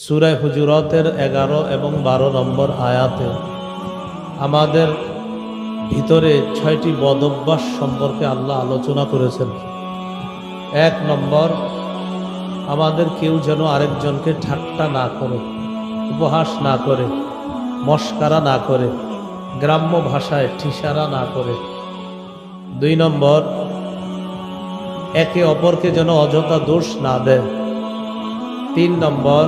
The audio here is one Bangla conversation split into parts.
সুরায় হুজুরতের এগারো এবং বারো নম্বর আয়াতে আমাদের ভিতরে ছয়টি বদভ্যাস সম্পর্কে আল্লাহ আলোচনা করেছেন। এক নম্বর, আমাদের কেউ যেন আরেকজনকে ঠাট্টা না করে, উপহাস না করে, মস্কারা না করে, গ্রাম্য ভাষায় ঠিসারা না করে। দুই নম্বর, একে অপরকে যেন অযথা দোষ না দেয়। তিন নম্বর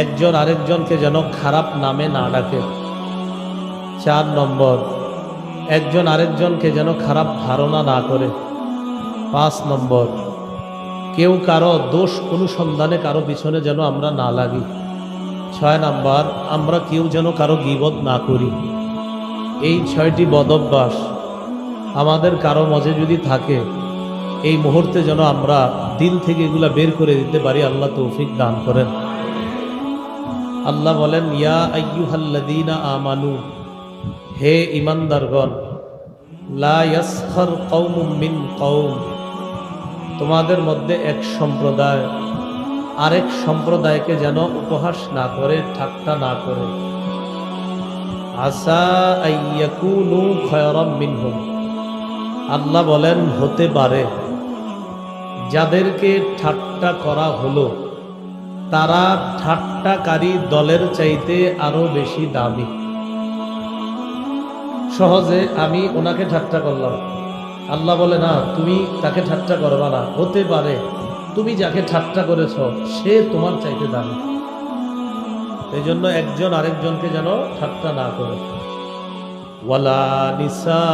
একজন আরেকজনকে যেন খারাপ নামে না ডাকে। চার নম্বর, একজন আরেকজনকে যেন খারাপ ধারণা না করে। পাঁচ নম্বর, কেউ কারও দোষ অনুসন্ধানে কারও পিছনে যেন আমরা না লাগি। ছয় নাম্বার, আমরা কেউ যেন কারও গিবত না করি। এই ছয়টি বদভ্যাস আমাদের কারও মজে যদি থাকে, এই মুহূর্তে যেন আমরা দিল থেকে এগুলা বের করে দিতে পারি, আল্লাহ তৌফিক দান করেন। আল্লাহ বলেন, ইয়া আইয়ুহাল্লাযীনা আমানু, হে ইমানদারগণ লা ইয়াসখার মিন কওম, তোমাদের মধ্যে এক সম্প্রদায়, আরেক সম্প্রদায়কে যেন উপহাস না করে, ঠাট্টা না করে। আসা আইয়াকুনু খয়রাম মিনহুম। আল্লাহ বলেন, হতে পারে। যাদেরকে ঠাট্টা করা হলো তারা ঠাট্টাকারী দলের চাইতে আরও বেশি দামি। সহজে আমি ওনাকে ঠাট্টা করলাম। আল্লাহ বলে, না, তুমি তাকে ঠাট্টা করবা না। হতে পারে তুমি যাকে ঠাট্টা করেছ, সে তোমার চাইতে দামি। এই জন্য একজন আরেকজনকে যেন ঠাট্টা না করে। ওয়ালা নিসা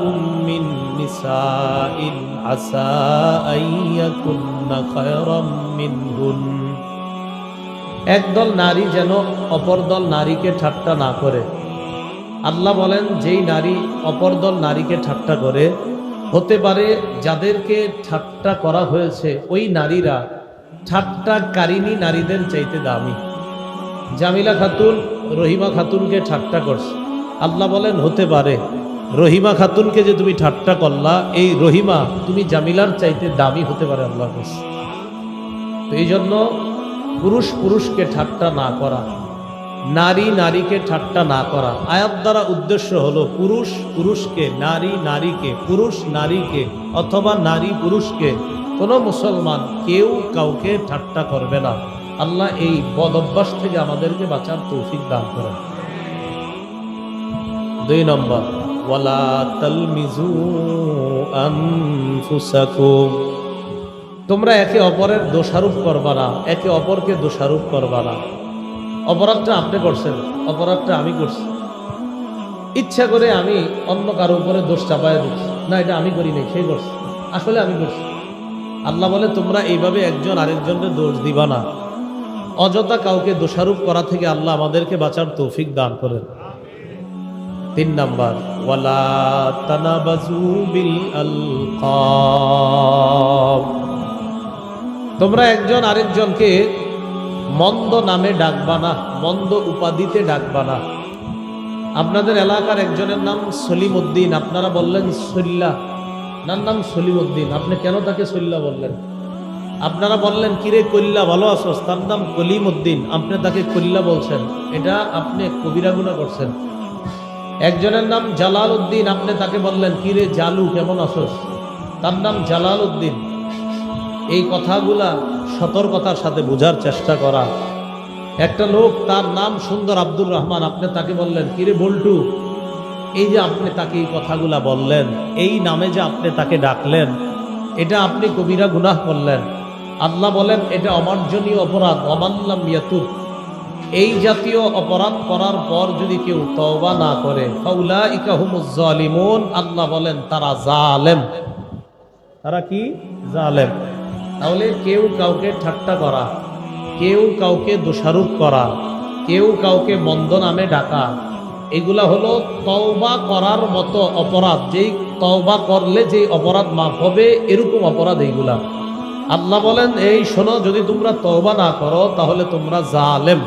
উম্মিন নিসা ইন আসা আইয়াকুন্না খায়রাম একদল নারী যেন অপর দল নারীকে ঠাট্টা না করে। আল্লাহ বলেন, যেই নারী অপর দল নারীকে ঠাট্টা করে, হতে পারে যাদেরকে ঠাট্টা করা হয়েছে, ওই নারীরা ঠাট্টাকারিনী নারীদের চাইতে দামি। জামিলা খাতুন রহিমা খাতুনকে ঠাট্টা করছে। আল্লাহ বলেন, হতে পারে। রহিমা খাতুনকে যে তুমি ঠাট্টা করলা, এই রহিমা তুমি জামিলার চাইতে দামি হতে পারে আল্লাহ তো এই জন্য পুরুষ পুরুষকে ঠাট্টা না করা, নারী নারীকে ঠাট্টা না করা। আয়াত দ্বারা উদ্দেশ্য হলো পুরুষ পুরুষকে, নারী নারীকে, পুরুষ নারীকে অথবা নারী পুরুষকে। কোনো মুসলমান কেউ কাউকে ঠাট্টা করবে না। আল্লাহ এই বদ অভ্যাস থেকে আমাদেরকে বাঁচার তৌফিক দান করেন। দুই নম্বর, ওয়ালা তালমিজু আনফুসাকুম। তোমরা একে অপরের দোষারোপ করবা না, একে অপরকে দোষারোপ করবা না। অপরাধটা আপনি করছেন, অপরাধটা আমি করছি। ইচ্ছা করে আমি অন্য কারও উপরে দোষ চাপায় দিচ্ছি না, এটা আমি করি নাই সেই করছি। আসলে আমি করছি। আল্লাহ বলে, তোমরা এইভাবে একজন আরেকজনকে দোষ দিবা না। অযথা কাউকে দোষারোপ করা থেকে আল্লাহ আমাদেরকে বাঁচার তৌফিক দান করেন। তিন নাম্বার, ওয়ালা তানাবাজু বিল আলকাব তোমরা একজন আরেকজনকে মন্দ নামে ডাকবা না, মন্দ উপাধিতে ডাকবা না। আপনাদের এলাকার একজনের নাম সলিম উদ্দিন আপনারা বললেন সল্লা। নার নাম সলিম উদ্দিন আপনি কেন তাকে সল্লা বললেন? আপনারা বললেন, কিরে কল্লা, ভালো আছোস? তার নাম কলিম উদ্দিন আপনি তাকে কল্লা বলছেন। এটা আপনি কবিরাগুনা করছেন। একজনের নাম জালাল উদ্দিন আপনি তাকে বললেন, কিরে জালু, কেমন আছোস? তার নাম জালাল উদ্দিন এই কথাগুলা সতর্কতার সাথে বোঝার চেষ্টা করা। একটা লোক, তার নাম সুন্দর আব্দুর রহমান, আপনি তাকে বললেন, কিরে বল্টু, এই যে আপনি তাকে এই কথাগুলা বললেন, এই নামে যে আপনি তাকে ডাকলেন, এটা আপনি কবিরা গুনাহ করলেন। আল্লাহ বলেন, এটা অমার্জনীয় অপরাধ অমান্লাম ইয়াতুব। এই জাতীয় অপরাধ করার পর যদি কেউ তওবা না করে ফাউলা ইকাহুমুজ্জালিমুন আল্লাহ বলেন, তারা জালেম। তারা কি? জালেম। তাহলে কেউ কাউকে ঠাট্টা করা, কেউ কাউকে দোষারোপ করা, কেউ কাউকে মন্দ নামে ডাকা, এগুলা হলো তওবা করার মতো অপরাধ। যেই তওবা করলে যেই অপরাধ মাফ হবে, এরকম অপরাধ এইগুলা। আল্লাহ বলেন, এই শোনো, যদি তোমরা তওবা না করো, তাহলে তোমরা জালেম।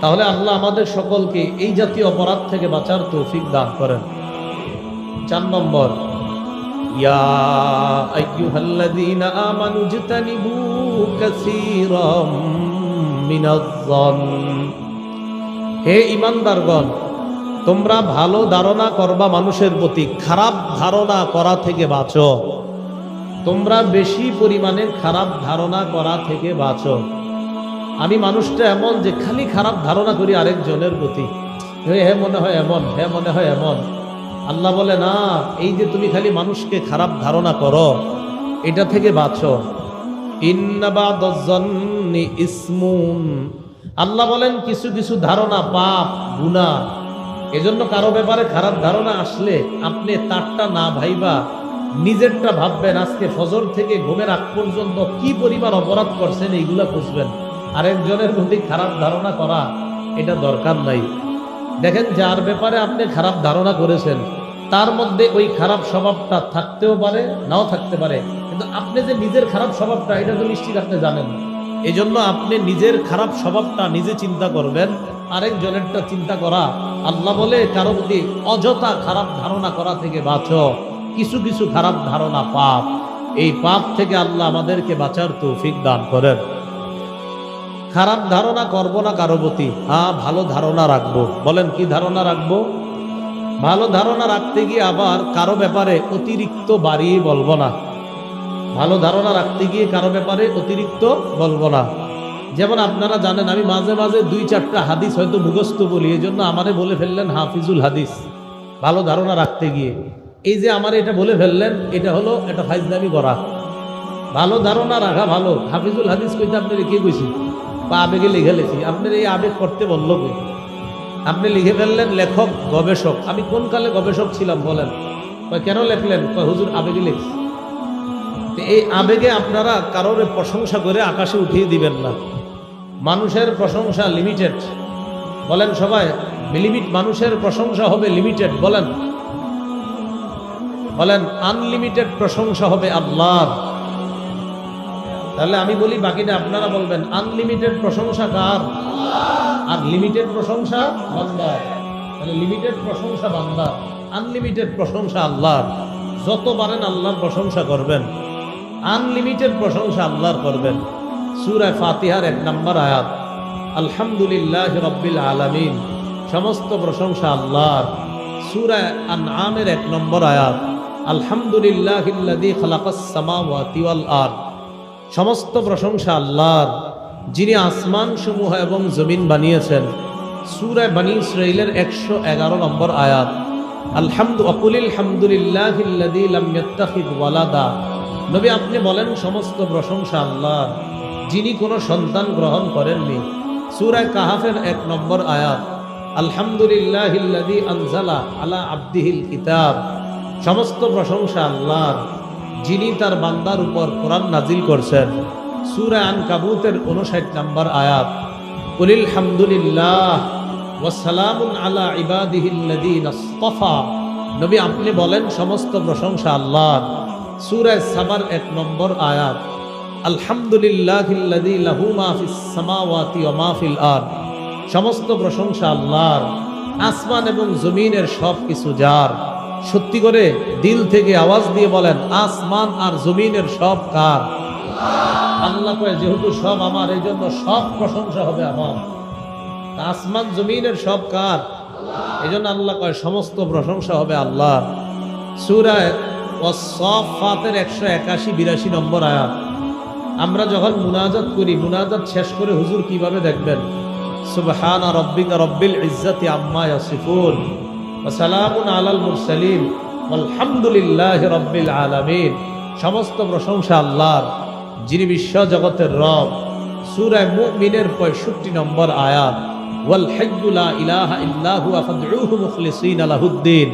তাহলে আল্লাহ আমাদের সকলকে এই জাতীয় অপরাধ থেকে বাঁচার তৌফিক দান করেন। চার নম্বর يا أيها الذين آمنوا اجتنبوا كثيرا মিনাজ্জন হে ইমানদারগণ তোমরা ভালো ধারণা করবা মানুষের প্রতি খারাপ ধারণা করা থেকে বাঁচো তোমরা বেশি পরিমাণে খারাপ ধারণা করা থেকে বাঁচো আমি মানুষটা এমন যে খালি খারাপ ধারণা করি আরেকজনের প্রতি হে হে মনে হয় এমন হে মনে হয় এমন আল্লাহ বলে, না, এই যে তুমি খালি মানুষকে খারাপ ধারণা করো, এটা থেকে বাঁচো। ইসমুন। আল্লাহ বলেন, কিছু কিছু ধারণা, পাপ, গুনাহ, এজন্য কারও ব্যাপারে খারাপ ধারণা আসলে আপনি তারটা না ভাইবা, নিজেরটা ভাববেন, আজকে ফজর থেকে ঘুমের আগ পর্যন্ত কি পরিমাণ অপরাধ করছেন, এইগুলা খুঁজবেন। আরেকজনের প্রতি খারাপ ধারণা করা, এটা দরকার নাই। দেখেন যার ব্যাপারে আপনি খারাপ ধারণা করেছেন। তার মধ্যে ওই খারাপ স্বভাবটা থাকতেও পারে, নাও থাকতে পারে। কিন্তু আপনি যে নিজের খারাপ স্বভাবটা, এটা তো নিশ্চিত আপনি জানেন এই জন্য আপনি নিজের খারাপ স্বভাবটা নিজে চিন্তা করবেন, আরেকজনেরটা চিন্তা করা। আল্লাহ বলে, কারও প্রতি অযথা খারাপ ধারণা করা থেকে বাঁচো। কিছু কিছু খারাপ ধারণা পাপ। এই পাপ থেকে আল্লাহ আমাদেরকে বাঁচার তৌফিক দান করেন। খারাপ ধারণা করব না কারও প্রতি। হ্যাঁ ভালো ধারণা রাখব। বলেন, কি ধারণা রাখব? ভালো ধারণা রাখতে গিয়ে আবার কারও ব্যাপারে অতিরিক্ত বাড়িয়ে বলব না। ভালো ধারণা রাখতে গিয়ে কারও ব্যাপারে অতিরিক্ত বলব না। যেমন আপনারা জানেন, আমি মাঝে মাঝে দুই চারটা হাদিস হয়তো মুখস্থ বলি এই জন্য আমারে বলে ফেললেন হাফিজুল হাদিস। ভালো ধারণা রাখতে গিয়ে। এই যে আমার এটা বলে ফেললেন, এটা হলো এটা ফাইজলামি করা। ভালো ধারণা রাখা ভালো। হাফিজুল হাদিস কইতে আপনার কে কইছি? বা আবেগে লিখে লেখি। আপনার এই আবেগ করতে বলল কে? আপনি লিখে ফেললেন লেখক, গবেষক। আমি কোন কালে গবেষক ছিলাম, বলেন। কেন লেখলেন? হুজুর, আবেগে লিখছি। এই আবেগে আপনারা কারোর প্রশংসা করে আকাশে উঠিয়ে দিবেন না। মানুষের প্রশংসা লিমিটেড বলেন সবাই লিমিট মানুষের প্রশংসা হবে লিমিটেড বলেন। বলেন আনলিমিটেড প্রশংসা হবে আল্লাহর। তাহলে আমি বলি বাকিটা আপনারা বলবেন। আনলিমিটেড প্রশংসা কার? আর লিমিটেড প্রশংসা বান্দার। তাহলে লিমিটেড প্রশংসা বান্দার। আনলিমিটেড প্রশংসা আল্লাহর। যত পারেন আল্লাহর প্রশংসা করবেন আনলিমিটেড প্রশংসা আল্লাহর করবেন। সুরায় ফাতিহার এক নম্বর আয়াত। আলহামদুলিল্লাহ রব্বিল আলামিন। সমস্ত প্রশংসা আল্লাহর। সুরায় আনআমের এক নম্বর আয়াত। আলহামদুলিল্লাহ খালাকাস ওয়াল আরদ। সমস্ত প্রশংসা আল্লাহর, যিনি আসমান সমূহ এবং জমিন বানিয়েছেন। সুরায় বানি ইসরাইলের একশো এগারো নম্বর আয়াত, আলহামদু অকুলিল হামদুলিল্লাহ ওয়ালাদা। নবী, আপনি বলেন সমস্ত প্রশংসা আল্লাহর, যিনি কোনো সন্তান গ্রহণ করেননি। সুরায় কাহাফের এক নম্বর আয়াত, আলহামদুলিল্লাহ আনজালা আলা আব্দিহিল কিতাব। সমস্ত প্রশংসা আল্লাহর যিনি তার বান্দার উপর কোরআন নাজিল করছেন। সুরা আন কাবুতের উনষাট নম্বর আয়াত, কুলিল হামদুলিল্লাহ ওয়াসালামুন আলা ইবাদিহিল্লাদিন আস্তফা। নবী, আপনি বলেন সমস্ত প্রশংসা আল্লাহর। সুরায় সাবার এক নম্বর আয়াত আলহামদুলিল্লাহিল্লাযী লাহু মা সামাওয়াতি ওয়া মা ফিল সমস্ত প্রশংসা আল্লাহর। আসমান এবং জমিনের সব কিছু যার। সত্যি করে দিল থেকে আওয়াজ দিয়ে বলেন, আসমান আর জমিনের সব কার? আল্লাহ কয়ে, যেহেতু সব আমার, এই জন্য সব প্রশংসা হবে আমার। আসমান, জমিনের সব কার? এই জন্য আল্লাহ কয়, সমস্ত প্রশংসা হবে আল্লাহ সুরায় ফাতের একশো একাশি বিরাশি নম্বর আয়াত। আমরা যখন মুনাজাত করি, মুনাজাত শেষ করে হুজুর কীভাবে দেখবেন? সুবহানা রব্বিকা রব্বিল ইজ্জাতি আম্মা ইয়াসিফুন। সালামুন আলাল রব্বিল আলামিন। সমস্ত প্রশংসা আল্লাহর, যিনি বিশ্ব জগতের রব। সূরায় মুমিনের পঁয়ষট্টি নম্বর আয়াত ওয়াল হাইয়্যুলা ইলাহা ইল্লাহু ফাদউহু মুখলিসিন লাহুদ্দিন।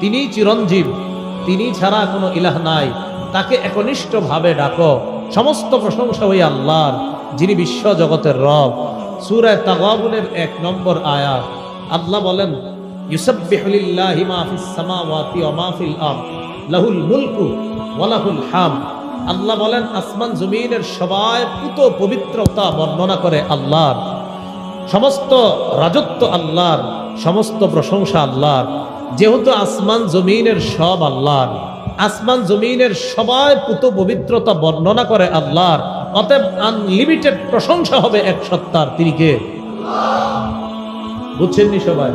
তিনি চিরঞ্জীব, তিনি ছাড়া কোনো ইলাহ নাই, তাকে একনিষ্ঠভাবে ডাকো। সমস্ত প্রশংসা ওই আল্লাহর, যিনি বিশ্ব জগতের রব। সূরায় তাগাবুনের এক নম্বর আয়াত, আল্লাহ বলেন আল্লাহ বলেন, আসমান জমিনের সবাই পুত পবিত্রতা বর্ণনা করে সমস্ত রাজত্ব আল্লাহর, সমস্ত প্রশংসা আল্লাহর। যেহেতু আসমান জমিনের সব আল্লাহর, আসমান জমিনের সবাই পুত পবিত্রতা বর্ণনা করে আল্লাহর, অতএব আনলিমিটেড প্রশংসা হবে এক সত্তার তিনি কে বুঝছেননি সবাই?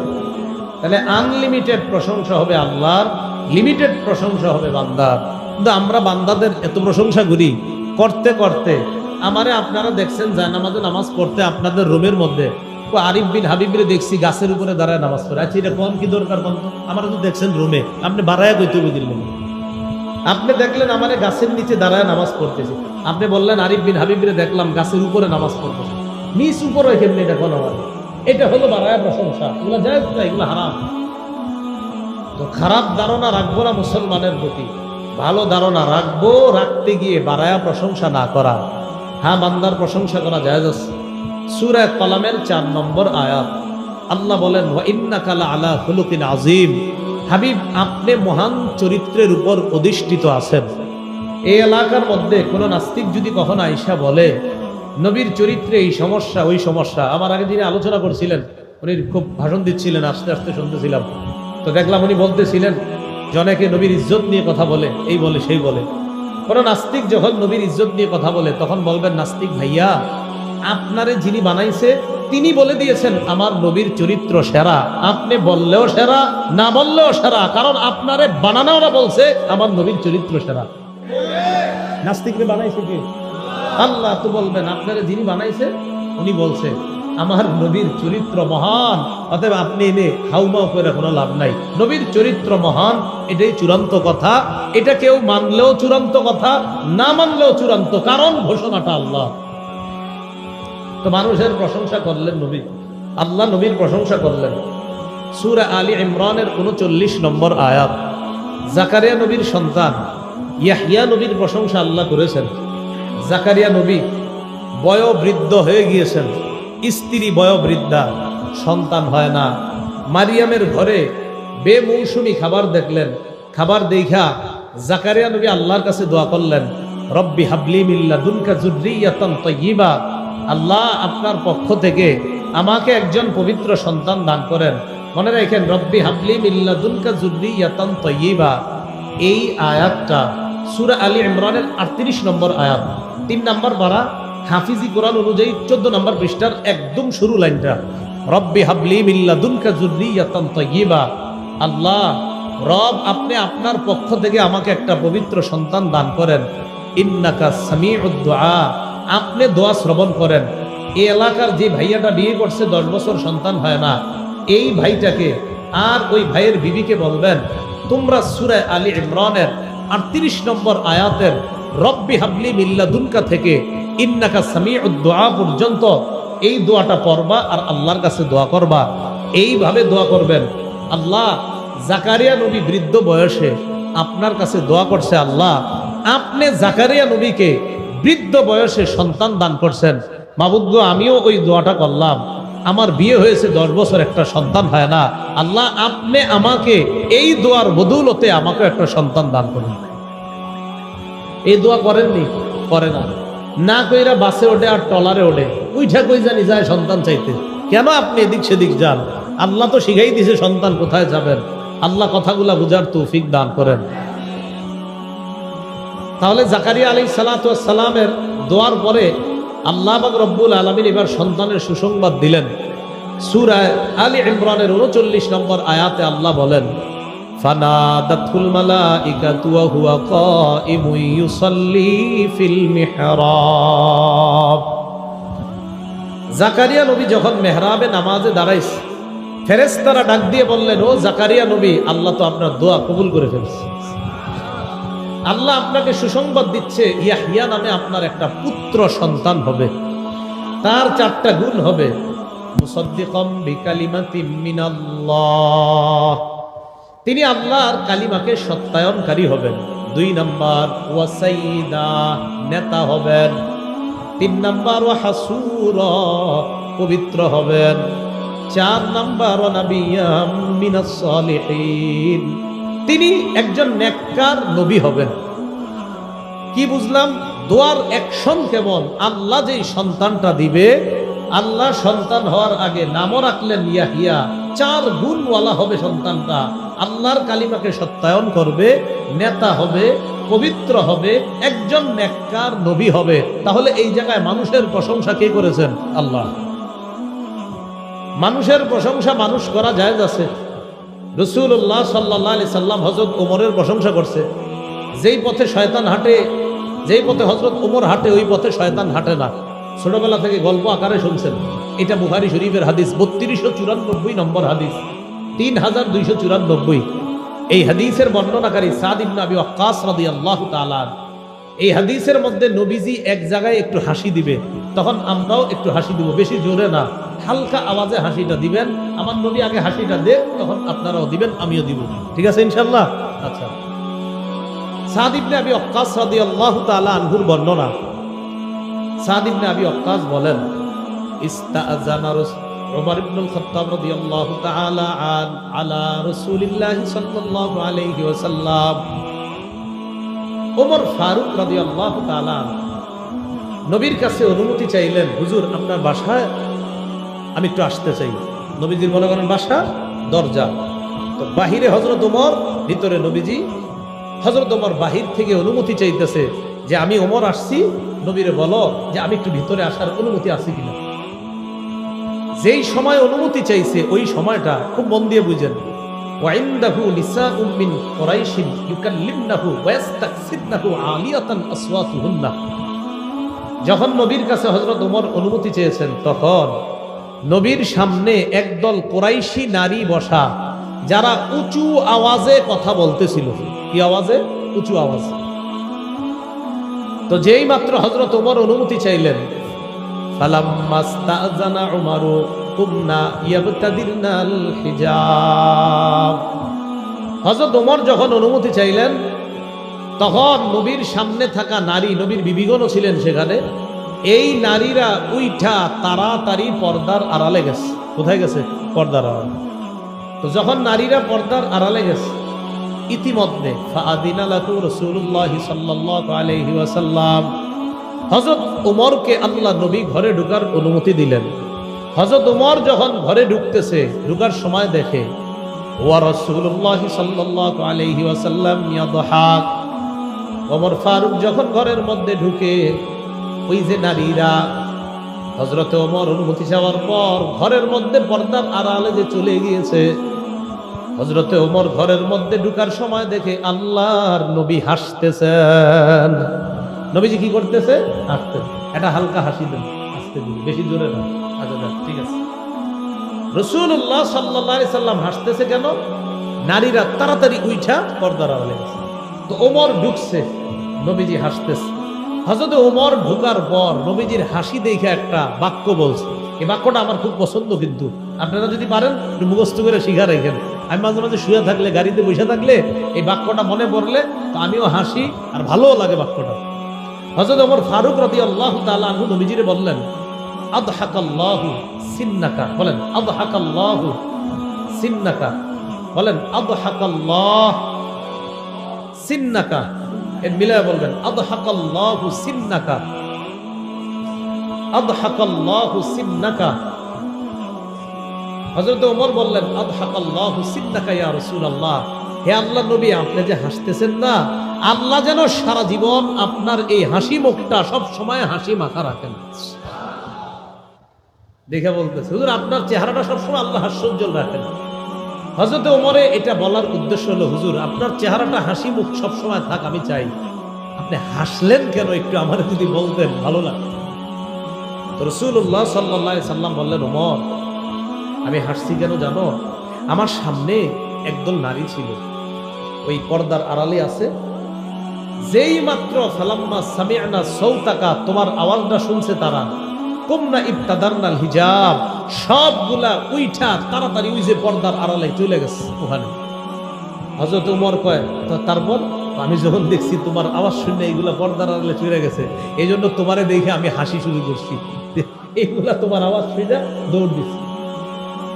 তাহলে আনলিমিটেড প্রশংসা হবে আল্লাহর লিমিটেড প্রশংসা হবে বান্দার। কিন্তু আমরা বান্দাদের এত প্রশংসা করি, করতে করতে। আমারে আপনারা দেখছেন যায় নামাজে নামাজ পড়তে আপনাদের রুমের মধ্যে। আরিফ বিন হাবিবরে দেখছি গাছের উপরে দাঁড়ায় নামাজ পড়ে। আচ্ছা এটা কোন? কি দরকার কোন আমার তো দেখছেন রুমে। আপনি বাড়ায় কইতে দিলেন আপনি দেখলেন আমারে গাছের নিচে দাঁড়ায় নামাজ পড়তেছে। আপনি বললেন আরিফ বিন হাবিবরে দেখলাম গাছের উপরে নামাজ পড়তেছে। নিচ উপরে কেমনি এটা কোন আমার এটা হলো বাড়ায় প্রশংসা। এগুলো যায় না, এগুলো হারাম। তো খারাপ ধারণা রাখব না মুসলমানের প্রতি। ভালো ধারণা রাখব, রাখতে গিয়ে বাড়ায়া প্রশংসা না করা। হ্যাঁ বান্দার প্রশংসা করা যায় সুরায় কলামের চার নম্বর আয়াত। আল্লাহ বলেন ইন্নাকালা আলা হুলুকিন আজিম হাবিব, আপনি মহান চরিত্রের উপর অধিষ্ঠিত আছেন। এই এলাকার মধ্যে কোনো নাস্তিক যদি কখনো আইসা বলে নবীর চরিত্রে এই সমস্যা, ওই সমস্যা। আমার আগে যিনি আলোচনা করছিলেন, উনি খুব ভাষণ দিচ্ছিলেন, আস্তে আস্তে শুনতেছিলাম। তো দেখলাম উনি বলতেছিলেন, জনেকে নবীর ইজ্জত নিয়ে কথা বলে, এই বলে, সেই বলে। কোনো নাস্তিক যখন নবীর ইজ্জত নিয়ে কথা বলে, তখন বলবেন, নাস্তিক ভাইয়া, আপনারে যিনি বানাইছে, তিনি বলে দিয়েছেন, আমার নবীর চরিত্র সেরা। আপনি বললেও সেরা, না বললেও সেরা, কারণ আপনারে বানানোরা বলছে, আমার নবীর চরিত্র সেরা। নাস্তিকরে বানাইছে কি? আল্লাহ তো বলবেন, আপনারা যিনি বানাইছে, উনি বলছে, আমার নবীর চরিত্র মহান, অতএব আপনি এনে হাউমাউ করে কোনো লাভ নাই। নবীর চরিত্র মহান, এটাই চূড়ান্ত কথা। এটা কেউ মানলেও চূড়ান্ত কথা, না মানলেও চূড়ান্ত কারণ, ঘোষণাটা আল্লাহ। তো মানুষের প্রশংসা করলেন নবী। আল্লাহ নবীর প্রশংসা করলেন। সুরা আলী ইমরানের উনচল্লিশ নম্বর আয়াত, জাকারিয়া নবীর সন্তান ইয়াহিয়া নবীর প্রশংসা আল্লাহ করেছেন। জাকারিয়া নবী বয়োবৃদ্ধ হয়ে গিয়েছেন। স্ত্রী বয়োবৃদ্ধা, সন্তান হয় না। মারিয়ামের ঘরে বেমৌসুমি খাবার দেখলেন। খাবার দেখা জাকারিয়া নবী আল্লাহর কাছে দোয়া করলেন, রব্বি হাবলি মিল্লা দুনকা জুরিয়াতন তয়িবা আল্লাহ আপনার পক্ষ থেকে আমাকে একজন পবিত্র সন্তান দান করেন। মনে রাখেন, রব্বি হাবলি মিল্লা দুনকা জুরিয়াতন তয়িবা এই আয়াতটা সুরা আলী ইমরানের আটত্রিশ নম্বর আয়াত। তিন নম্বর বারা হাফিজি কোরআন অনুযায়ী চোদ্দ নম্বর পৃষ্ঠার একদম শুরু লাইনটা। রব্বি হাবলি মিল্লা দুনকা জুরিয়াতন তয়িবা আল্লাহ, রব আপনি আপনার পক্ষ থেকে আমাকে একটা পবিত্র সন্তান দান করেন। ইন্নাকা সামিউদ্দুআ আপনি দোয়া শ্রবণ করেন। এই এলাকার যে ভাইয়াটা বিয়ে করছে, দশ বছর সন্তান হয় না। এই ভাইটাকে আর ওই ভাইয়ের বিবিকে বলবেন, তোমরা সুরায় আলী ইমরানের আটত্রিশ নম্বর আয়াতের, রব্বি হাবলি মিল্লাদুনকা থেকে, ইন্নাকা সামিউদ্দুআ পর্যন্ত এই দোয়াটা পড়বা আর আল্লাহর কাছে দোয়া করবা। এইভাবে দোয়া করবেন, আল্লাহ, জাকারিয়া নবী বৃদ্ধ বয়সে আপনার কাছে দোয়া করছে, আল্লাহ, আপনি জাকারিয়া নবীকে বৃদ্ধ বয়সে সন্তান দান করছেন। মাবুদ্দ আমিও ওই দোয়াটা করলাম। আমার বিয়ে হয়েছে দশ বছর, একটা সন্তান হয় না। আল্লাহ আপনি আমাকে এই দোয়ার বদৌলতে আমাকে একটা সন্তান দান করুন। এই দোয়া করেননি? করে না। না কইরা বাসে ওঠে আর টলারে ওঠে। উইঠা কই জানি যায় সন্তান চাইতে। কেন আপনি এদিক সেদিক যান? আল্লাহ তো শিখাই দিছে সন্তান কোথায় যাবেন। আল্লাহ কথাগুলা বুঝার তৌফিক দান করেন। তাহলে জাকারিয়া আলী সালাতামের দোয়ার পরে আল্লাহ রব্বুল আলমীর এবার সন্তানের সুসংবাদ দিলেন। সুরায় আলী ইমরানের উনচল্লিশ নম্বর আয়াতে আল্লাহ বলেন, ফানাদাতুল মালাইকাতু ওয়া হুয়া কাইমুন ইউসাল্লি ফিল মিহরাব। জাকারিয়া নবী যখন মেহরাবে নামাজে দাঁড়াইস দাঁড়াইছে ফেরেশতারা ডাক দিয়ে বললেন, ও জাকারিয়া নবী, আল্লাহ তো আপনার দোয়া কবুল করে ফেলছে। আল্লাহ আপনাকে সুসংবাদ দিচ্ছে ইয়াহিয়া নামে আপনার একটা পুত্র সন্তান হবে। তার চারটা গুণ হবে। তিনি আল্লাহর কালিমাকে সত্যায়নকারী হবেন। দুই নাম্বার ওয়াসাইদা নেতা হবেন। তিন নাম্বার ও হাসুর, পবিত্র হবেন। চার নাম্বার মিনাস তিনি একজন নেককার নবী হবেন। কি বুঝলাম? দোয়ার অ্যাকশন কেমন আল্লাহ যেই সন্তানটা দিবে, আল্লাহ সন্তান হওয়ার আগে নামও রাখলেন ইয়াহিয়া। চার গুণওয়ালা হবে সন্তানটা। আল্লাহর কালিমাকে সত্যায়ন করবে, নেতা হবে, পবিত্র হবে, একজন নেককার নবী হবে। তাহলে এই জায়গায় মানুষের প্রশংসা কে করেছেন? আল্লাহ। মানুষের প্রশংসা মানুষ করা যায় আছে। রসুল্লাহ সাল্লাহ আলি সাল্লাম হজরত ওমরের প্রশংসা করছে। যেই পথে শয়তান হাঁটে, যেই পথে হজরত ওমর হাঁটে, ওই পথে শয়তান হাঁটে না। ছোটবেলা থেকে গল্প আকারে শুনছেন। এটা বুহারি শরীফের হাদিস, বত্রিশশো চুরানব্বই নম্বর হাদিস তিন হাজার দুইশো চুরানব্বই। এই হাদিসের বর্ণনাকারী সাদ ইবনাবি ওয়াক্কাস আল্লাহ তাআলা এই হাদিসের মধ্যে নবীজি এক জায়গায় একটু হাসি দিবে তখন আমরাও একটু হাসি দিব বেশি জোরে না হালকা আওয়াজে হাসিটা দিবেন আমার নবী আগে হাসিটা দেখ তখন আপনারাও দিবেন আমিও দিব ঠিক আছে ইনশাল্লাহ আচ্ছা সাদ ইবনে আবি ওয়াক্কাস রাদিয়াল্লাহু তাআলা আনহুর বর্ণনা সাদ ইবনে আবি ওয়াক্কাস বলেন ইস্তাআযানা রাসূল عمر بن الخطاب رضي الله تعالى عن على رسول الله صلى الله عليه وسلم ওমর ফারুক রাজি আল্লাহ নবীর কাছে অনুমতি চাইলেন, হুজুর, আপনার বাসায় আমি একটু আসতে চাই। নবীজির মনে করেন, বাসা? দরজা। তো বাহিরে হজরত ওমর, ভিতরে নবীজি। হজরত ওমর বাহির থেকে অনুমতি চাইতেছে যে, আমি ওমর আসছি। নবীরে বলো যে, আমি একটু ভিতরে আসার অনুমতি আছে কিনা? যেই সময় অনুমতি চাইছে, ওই সময়টা খুব মন দিয়ে বুঝেন। وعنده نساء من قريش يكلمنه ويستقصدنه عالية أصواتهن যখন নবীর কাছে হজরত ওমর অনুমতি চেয়েছেন তখন নবীর সামনে একদল কোরাইশি নারী বসা যারা উঁচু আওয়াজে কথা বলতেছিল কি আওয়াজে উঁচু আওয়াজ তো যেই মাত্র হজরত ওমর অনুমতি চাইলেন যখন অনুমতি চাইলেন, তখন নবীর সামনে থাকা নারী, নবীর বিবিগণও ছিলেন সেখানে। এই নারীরা উইঠা তাড়াতাড়ি পর্দার আড়ালে গেছে। কোথায় গেছে? পর্দার আড়ালে। তো যখন নারীরা পর্দার আড়ালে গেছে, ইতিমধ্যে, ফাআদিনা লাহু রাসূলুল্লাহি সাল্লাল্লাহু আলাইহি ওয়াসাল্লাম হজরত উমরকে আল্লাহ নবী ঘরে ঢুকার অনুমতি দিলেন। হজরত উমর যখন ঘরে ঢুকতেছে, ঢুকার সময় দেখে, ওয়া ওয়াসাল্লাম ইয়াদহাক ওমর ফারুক যখন ঘরের মধ্যে ঢুকে, ওই যে নারীরা হজরতে ওমর অনুমতি চাওয়ার পর ঘরের মধ্যে পর্দার আড়ালে যে চলে গিয়েছে হজরতে ওমর ঘরের মধ্যে ঢুকার সময় দেখে আল্লাহর নবী হাসতেছেন। নবীজি কি করতেছে? হাসতে এটা হালকা হাসি দেন হাসতে দিন। বেশি জোরে না। আচ্ছা যাক, ঠিক আছে। রসুল্লাহ সাল্লাহ সাল্লাম হাসতেছে কেন? নারীরা তাড়াতাড়ি উইঠা পর্দার আড়ালে তো ওমর ঢুকছে নবীজি হাসতেছে। হজরত ওমর ঢুকার পর নবীজির হাসি দেখে একটা বাক্য বলছে। এই বাক্যটা আমার খুব পছন্দ কিন্তু। আপনারা যদি পারেন একটু মুখস্থ করে শিখা রেখেন। আমি মাঝে মাঝে শুয়ে থাকলে গাড়িতে বসে থাকলে এই বাক্যটা মনে পড়লে তো আমিও হাসি আর ভালোও লাগে বাক্যটা। হজরত ওমর ফারুক রদি আল্লাহ তালু নবীজিরে বললেন, আদহাকাল্লাহু সিন্নাকা। বলেন, আদহাকাল্লাহু সিন্নাকা। বলেন, আদহাকাল্লাহ সিন্নাকা। এর মিলায় বলবেন, আদহাকাল্লাহু সিন্নাকা। আদহাকাল্লাহু সিন্নাকা। হযরত ওমর বললেন, আদহাকাল্লাহু সিন্নাকা ইয়া রাসূলুল্লাহ। হে আল্লাহ নবী, আপনি যে হাসতেছেন না আল্লাহ যেন সারা জীবন আপনার এই হাসি মুখটা সব সময় হাসি মাথা রাখেন। দেখে বলতেছে, হুজুর, আপনার চেহারাটা সবসময় আল্লাহ হাস্যোজ্জ্বল রাখেন। হজরত ওমরে এটা বলার উদ্দেশ্য হলো, হুজুর, আপনার চেহারাটা হাসি মুখ সবসময় থাক, আমি চাই। আপনি হাসলেন কেন একটু আমার যদি বলতেন, ভালো লাগতো। রসুল্লাহ সাল্লাহ সাল্লাম বললেন, ওমর, আমি হাসছি কেন জানো? আমার সামনে একদল নারী ছিল। ওই পর্দার আড়ালে আছে যেই মাত্র ফালাম্মা সামিয়ানা সৌতাকা তোমার আওয়াজটা শুনছে তারা, কমনা ইবতাদারনাল হিজাব, সবগুলা উইঠা তাড়াতাড়ি ওই যে পর্দার আড়ালে চলে গেছে ওখানে। হজরত উমর কয় তারপর? আমি যখন দেখছি তোমার আওয়াজ শুনে এইগুলা পর্দার আড়ালে চলে গেছে এই জন্য তোমারে দেখে আমি হাসি শুরু করছি। এইগুলা তোমার আওয়াজ শুনে দৌড় দিচ্ছি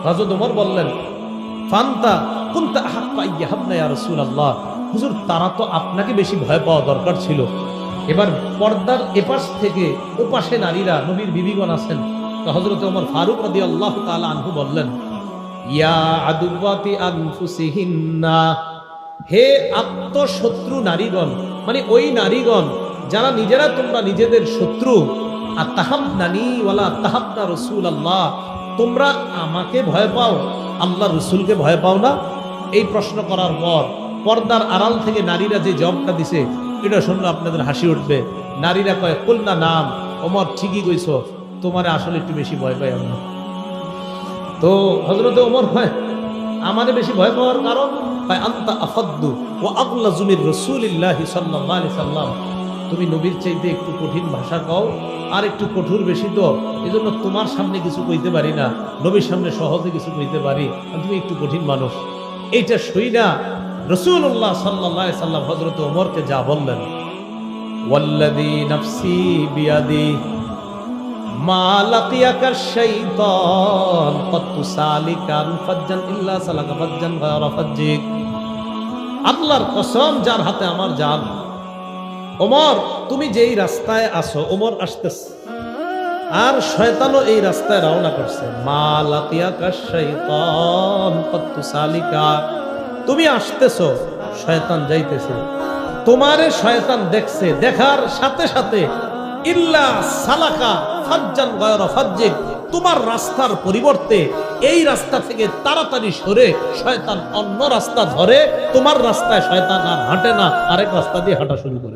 হজরত উমর বললেন, ফান্তা কুনতা আহাক্কা ইয়াহাবনা ইয়া রাসূলুল্লাহ। হুজুর, তারা তো আপনাকে বেশি ভয় পাওয়া দরকার ছিল। এবার পর্দার এপাশ থেকে ওপাশে নারীরা, নবীর বিবিগণ আছেন। তো হজরত ওমর ফারুক রাদি আল্লাহ তাআলা আনহু বললেন, ইয়া আদুবাতি আনফুসিহিন্না, হে আত্মশত্রু নারীগণ মানে ওই নারীগণ, যারা নিজেরা তোমরা নিজেদের শত্রু আর তাহাব নানি ওয়ালা রসুল আল্লাহ তোমরা আমাকে ভয় পাও আল্লাহ রসুলকে ভয় পাও না? এই প্রশ্ন করার পর পর্দার আড়াল থেকে নারীরা যে জবটা দিছে, এটা শুনলে আপনাদের হাসি উঠবে। নারীরা কয় কন্যা নাম, ওমর ঠিকই কইছো, তোমারে আসলে একটু বেশি ভয় পাই আমরা। তো হজরতে ওমর হয় আমারে বেশি ভয় পাওয়ার কারণ? হয় আন্তা ও জুমির সাল্লাম। তুমি নবীর চাইতে একটু কঠিন ভাষা কও, আর একটু কঠোর বেশি তো এই তোমার সামনে কিছু কইতে পারি না, নবীর সামনে সহজে কিছু কইতে পারি তুমি একটু কঠিন মানুষ। এইটা শুই না রসুল্লাহ সাল্লাহ সাল্লাম হজরত ওমরকে যা বললেন আল্লাহর যার হাতে আমার জান। ওমর, তুমি যেই রাস্তায় আসো ওমর আসতেছে। আর শয়তানও এই রাস্তায় রওনা করছে। মা লাকিয়াকা শাইতান কত সালিকা তুমি আসতেছ, শয়তান যাইতেছে। তোমারে শয়তান দেখছে, দেখার সাথে সাথে, ইল্লা সালাকা ফাজ্জান গায়রা ফাজ্জিক। তোমার রাস্তার পরিবর্তে এই রাস্তা থেকে তাড়াতাড়ি সরে শয়তান অন্য রাস্তা ধরে, তোমার রাস্তায় শয়তান আর হাঁটে না, আরেক রাস্তা দিয়ে হাঁটা শুরু করে।